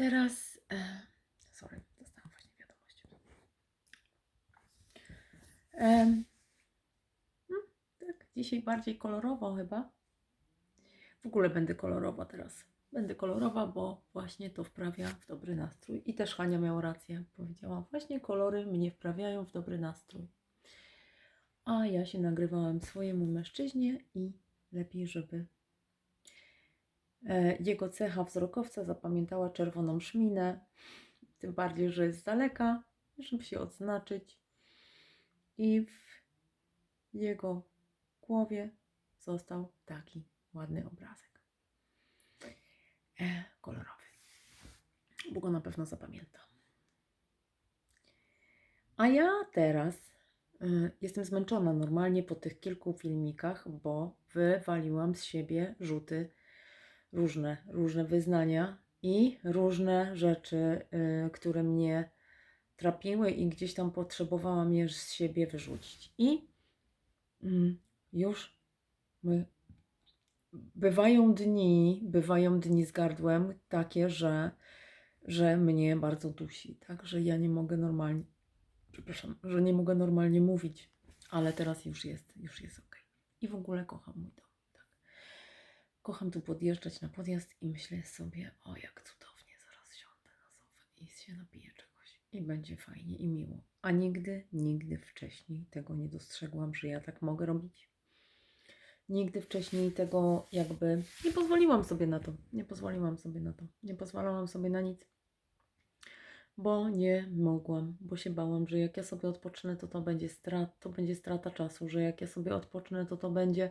teraz. E, sorry, dostałam właśnie wiadomość. Em, hmm, tak, dzisiaj bardziej kolorowo chyba. W ogóle będę kolorowa teraz. Będę kolorowa, bo właśnie to wprawia w dobry nastrój. I też Hania miała rację. Powiedziała, właśnie kolory mnie wprawiają w dobry nastrój. A ja się nagrywałam swojemu mężczyźnie i lepiej, żeby e, jego cecha wzrokowca zapamiętała czerwoną szminę. Tym bardziej, że jest z daleka, żeby się odznaczyć. I w jego głowie został taki ładny obrazek. E, kolorowy. Bo go na pewno zapamięta. A ja teraz y, jestem zmęczona normalnie po tych kilku filmikach, bo wywaliłam z siebie rzuty różne, różne wyznania i różne rzeczy, y, które mnie trapiły i gdzieś tam potrzebowałam je z siebie wyrzucić. I mm, już my, bywają dni, bywają dni z gardłem takie, że, że mnie bardzo dusi, tak, że ja nie mogę normalnie, przepraszam, że nie mogę normalnie mówić, ale teraz już jest, już jest ok. I w ogóle kocham mój dom. Kocham tu podjeżdżać na podjazd i myślę sobie, o jak cudownie, zaraz siądę na sofę i się napiję czegoś i będzie fajnie i miło. A nigdy, nigdy wcześniej tego nie dostrzegłam, że ja tak mogę robić. Nigdy wcześniej tego jakby nie pozwoliłam sobie na to. Nie pozwoliłam sobie na to. Nie pozwalałam sobie na nic. Bo nie mogłam, bo się bałam, że jak ja sobie odpocznę, to to będzie strat, to będzie strata czasu, że jak ja sobie odpocznę, to to będzie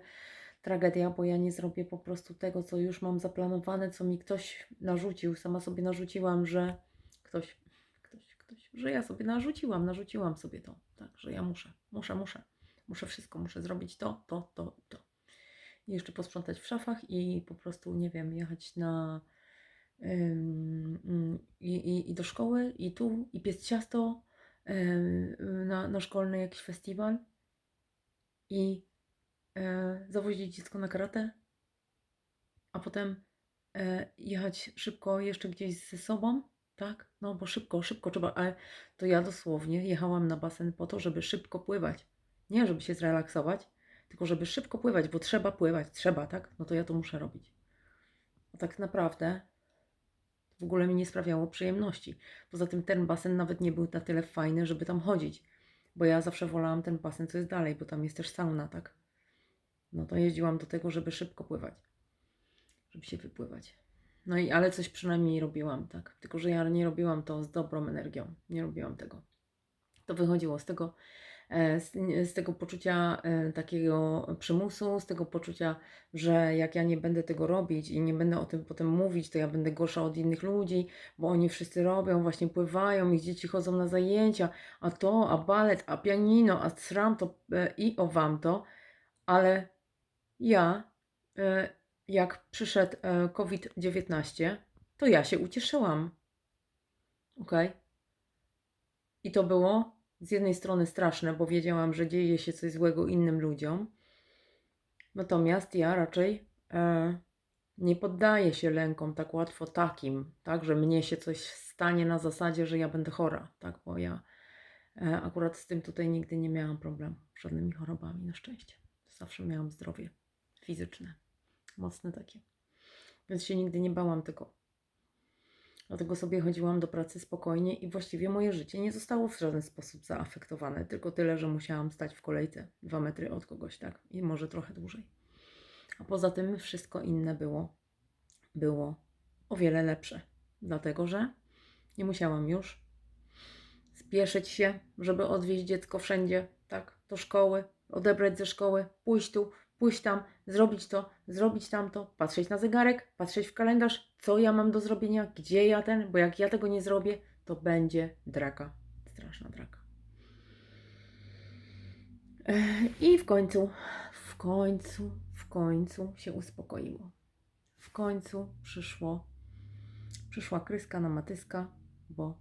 tragedia, bo ja nie zrobię po prostu tego, co już mam zaplanowane, co mi ktoś narzucił. Sama sobie narzuciłam, że ktoś, ktoś, ktoś, że ja sobie narzuciłam, narzuciłam sobie to, tak, że ja muszę, muszę, muszę, muszę wszystko, muszę zrobić to, to, to, to. I jeszcze posprzątać w szafach i po prostu, nie wiem, jechać na i, i, i do szkoły, i tu, i piec ciasto na, na szkolny jakiś festiwal i e, zawozić dziecko na karate, a potem e, jechać szybko jeszcze gdzieś ze sobą, tak? No bo szybko, szybko trzeba, ale to ja dosłownie jechałam na basen po to, żeby szybko pływać. Nie, żeby się zrelaksować, tylko żeby szybko pływać, bo trzeba pływać, trzeba, tak? No to ja to muszę robić. A tak naprawdę w ogóle mi nie sprawiało przyjemności. Poza tym ten basen nawet nie był na tyle fajny, żeby tam chodzić, bo ja zawsze wolałam ten basen, co jest dalej, bo tam jest też sauna, tak? No to jeździłam do tego, żeby szybko pływać, żeby się wypływać. No i ale coś przynajmniej robiłam, tak? Tylko, że ja nie robiłam to z dobrą energią, nie robiłam tego. To wychodziło z tego, e, z, z tego poczucia e, takiego przymusu, z tego poczucia, że jak ja nie będę tego robić i nie będę o tym potem mówić, to ja będę gorsza od innych ludzi, bo oni wszyscy robią, właśnie pływają, ich dzieci chodzą na zajęcia, a to, a balet, a pianino, a sram to e, i o wam to, ale ja, e, jak przyszedł e, COVID-19, to ja się ucieszyłam. Ok? I to było z jednej strony straszne, bo wiedziałam, że dzieje się coś złego innym ludziom. Natomiast ja raczej e, nie poddaję się lękom tak łatwo takim, tak, że mnie się coś stanie na zasadzie, że ja będę chora, tak, bo ja e, akurat z tym tutaj nigdy nie miałam problemu, z żadnymi chorobami, na szczęście. Zawsze miałam zdrowie fizyczne, mocne takie. Więc się nigdy nie bałam tego. Dlatego sobie chodziłam do pracy spokojnie i właściwie moje życie nie zostało w żaden sposób zaafektowane. Tylko tyle, że musiałam stać w kolejce dwa metry od kogoś, tak? I może trochę dłużej. A poza tym wszystko inne było, było o wiele lepsze. Dlatego, że nie musiałam już spieszyć się, żeby odwieźć dziecko wszędzie, tak? Do szkoły, odebrać ze szkoły, pójść tu, pójść tam, zrobić to, zrobić tamto, patrzeć na zegarek, patrzeć w kalendarz, co ja mam do zrobienia, gdzie ja ten, bo jak ja tego nie zrobię, to będzie draka. Straszna draka. I w końcu, w końcu, w końcu się uspokoiło. W końcu przyszło, przyszła kryska na matyska, bo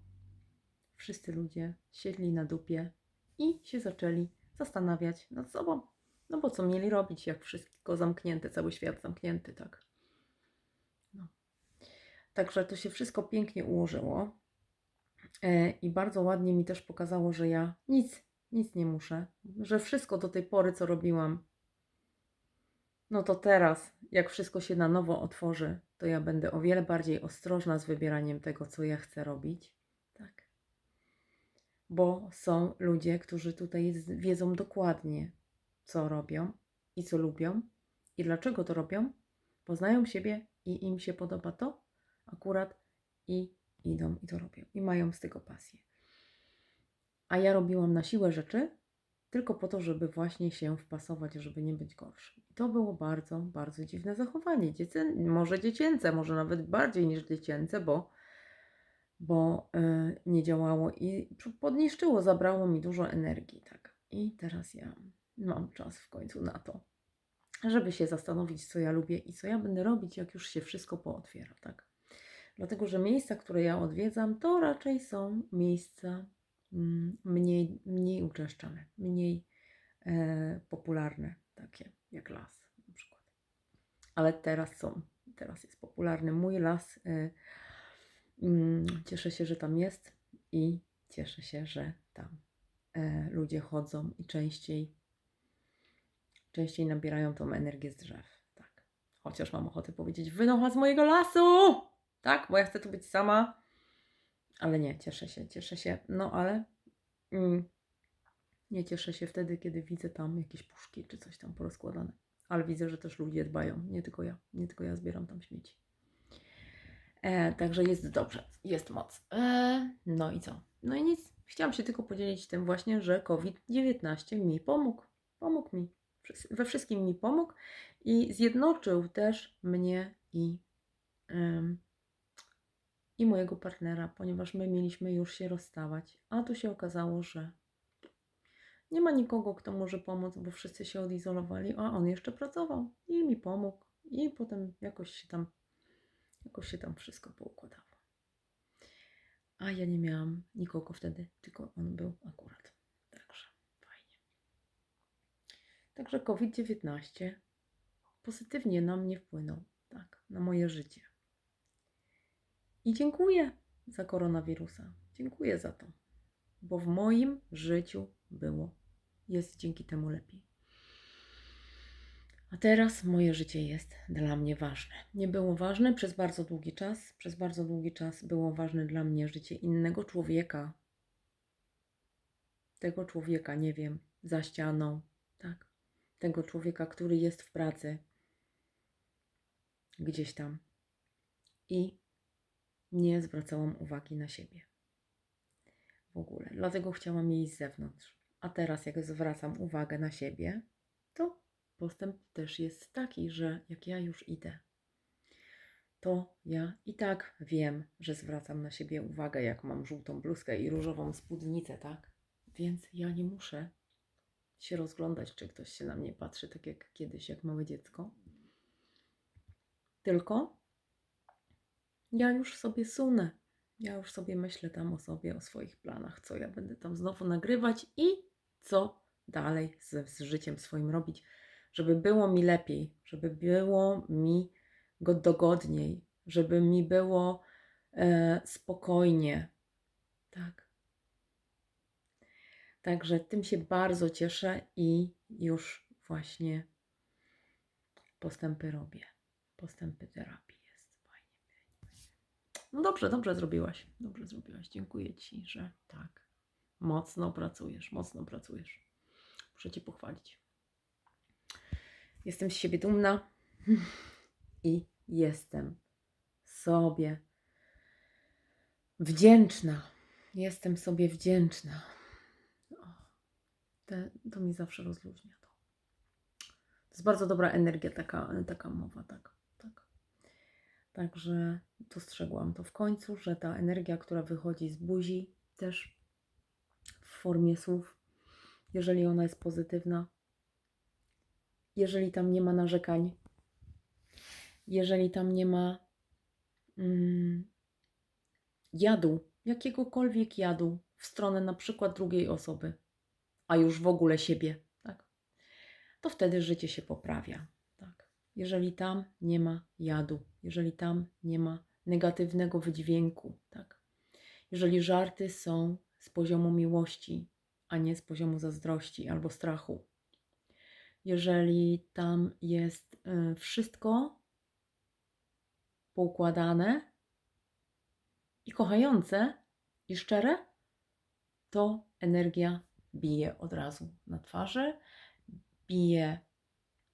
wszyscy ludzie siedli na dupie i się zaczęli zastanawiać nad sobą. No bo co mieli robić, jak wszystko zamknięte, cały świat zamknięty, tak? No. Także to się wszystko pięknie ułożyło. E, I bardzo ładnie mi też pokazało, że ja nic, nic nie muszę, że wszystko do tej pory, co robiłam, no to teraz, jak wszystko się na nowo otworzy, to ja będę o wiele bardziej ostrożna z wybieraniem tego, co ja chcę robić. Tak. Bo są ludzie, którzy tutaj wiedzą dokładnie, co robią i co lubią i dlaczego to robią. Poznają siebie i im się podoba to akurat i idą i to robią i mają z tego pasję. A ja robiłam na siłę rzeczy tylko po to, żeby właśnie się wpasować, żeby nie być gorszy. I to było bardzo, bardzo dziwne zachowanie. Dziecię, może dziecięce, może nawet bardziej niż dziecięce, bo, bo e, nie działało i podniszczyło, zabrało mi dużo energii. Tak. I teraz ja mam czas w końcu na to, żeby się zastanowić, co ja lubię i co ja będę robić, jak już się wszystko pootwiera. Tak. Dlatego, że miejsca, które ja odwiedzam, to raczej są miejsca mm, mniej, mniej uczęszczane, mniej e, popularne, takie jak las na przykład. Ale teraz są, teraz jest popularny mój las. E, mm, cieszę się, że tam jest i cieszę się, że tam e, ludzie chodzą i częściej, częściej nabierają tą energię z drzew. Tak. Chociaż mam ochotę powiedzieć, wynocha z mojego lasu! Tak, bo ja chcę tu być sama. Ale nie, cieszę się, cieszę się. No ale mm, nie cieszę się wtedy, kiedy widzę tam jakieś puszki czy coś tam porozkładane. Ale widzę, że też ludzie dbają. Nie tylko ja. Nie tylko ja zbieram tam śmieci. E, także jest dobrze, jest moc. E, no i co? No i nic. Chciałam się tylko podzielić tym właśnie, że COVID-19 mi pomógł. Pomógł mi. We wszystkim mi pomógł i zjednoczył też mnie i i mojego partnera, ponieważ my mieliśmy już się rozstawać, a tu się okazało, że nie ma nikogo, kto może pomóc, bo wszyscy się odizolowali, a on jeszcze pracował i mi pomógł i potem jakoś się tam jakoś się tam wszystko poukładało. A ja nie miałam nikogo wtedy, tylko on był akurat. Także fajnie. Także COVID-19 pozytywnie na mnie wpłynął, tak, na moje życie. I dziękuję za koronawirusa. Dziękuję za to, bo w moim życiu było, jest dzięki temu lepiej. A teraz moje życie jest dla mnie ważne. Nie było ważne przez bardzo długi czas. Przez bardzo długi czas było ważne dla mnie życie innego człowieka. Tego człowieka, nie wiem, za ścianą? Tego człowieka, który jest w pracy, gdzieś tam. I nie zwracałam uwagi na siebie. W ogóle. Dlatego chciałam jej z zewnątrz. A teraz, jak zwracam uwagę na siebie, to postęp też jest taki, że jak ja już idę, to ja i tak wiem, że zwracam na siebie uwagę, jak mam żółtą bluzkę i różową spódnicę, tak? Więc ja nie muszę się rozglądać, czy ktoś się na mnie patrzy, tak jak kiedyś, jak małe dziecko. Tylko ja już sobie sunę. Ja już sobie myślę tam o sobie, o swoich planach, co ja będę tam znowu nagrywać i co dalej z, z życiem swoim robić, żeby było mi lepiej, żeby było mi go dogodniej, żeby mi było e, spokojnie. Tak. Także tym się bardzo cieszę i już właśnie postępy robię. Postępy terapii jest fajnie. No dobrze, dobrze zrobiłaś. Dobrze zrobiłaś. Dziękuję Ci, że tak. Mocno pracujesz, mocno pracujesz. Muszę Cię pochwalić. Jestem z siebie dumna i jestem sobie wdzięczna. Jestem sobie wdzięczna. Te, to mi zawsze rozluźnia to. To jest bardzo dobra energia, taka, taka mowa, tak, tak. Także dostrzegłam to w końcu, że ta energia, która wychodzi z buzi, też w formie słów, jeżeli ona jest pozytywna, jeżeli tam nie ma narzekań, jeżeli tam nie ma mm, jadu, jakiegokolwiek jadu w stronę na przykład drugiej osoby, a już w ogóle siebie, tak? To wtedy życie się poprawia, tak? Jeżeli tam nie ma jadu, jeżeli tam nie ma negatywnego wydźwięku, tak? Jeżeli żarty są z poziomu miłości, a nie z poziomu zazdrości albo strachu. Jeżeli tam jest y, wszystko poukładane i kochające i szczere, to energia bije od razu na twarzy, bije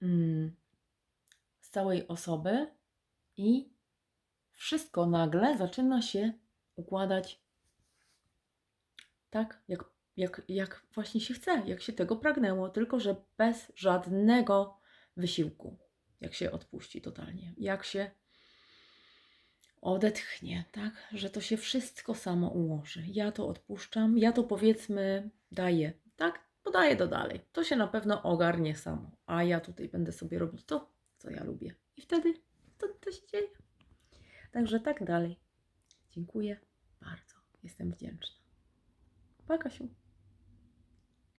mm, z całej osoby i wszystko nagle zaczyna się układać tak, jak, jak, jak właśnie się chce, jak się tego pragnęło, tylko że bez żadnego wysiłku, jak się odpuści totalnie, jak się odetchnie, tak, że to się wszystko samo ułoży. Ja to odpuszczam, ja to powiedzmy daję, tak, podaję to dalej. To się na pewno ogarnie samo, a ja tutaj będę sobie robić to, co ja lubię. I wtedy to, to się dzieje. Także tak dalej. Dziękuję bardzo. Jestem wdzięczna. Pa, Kasiu.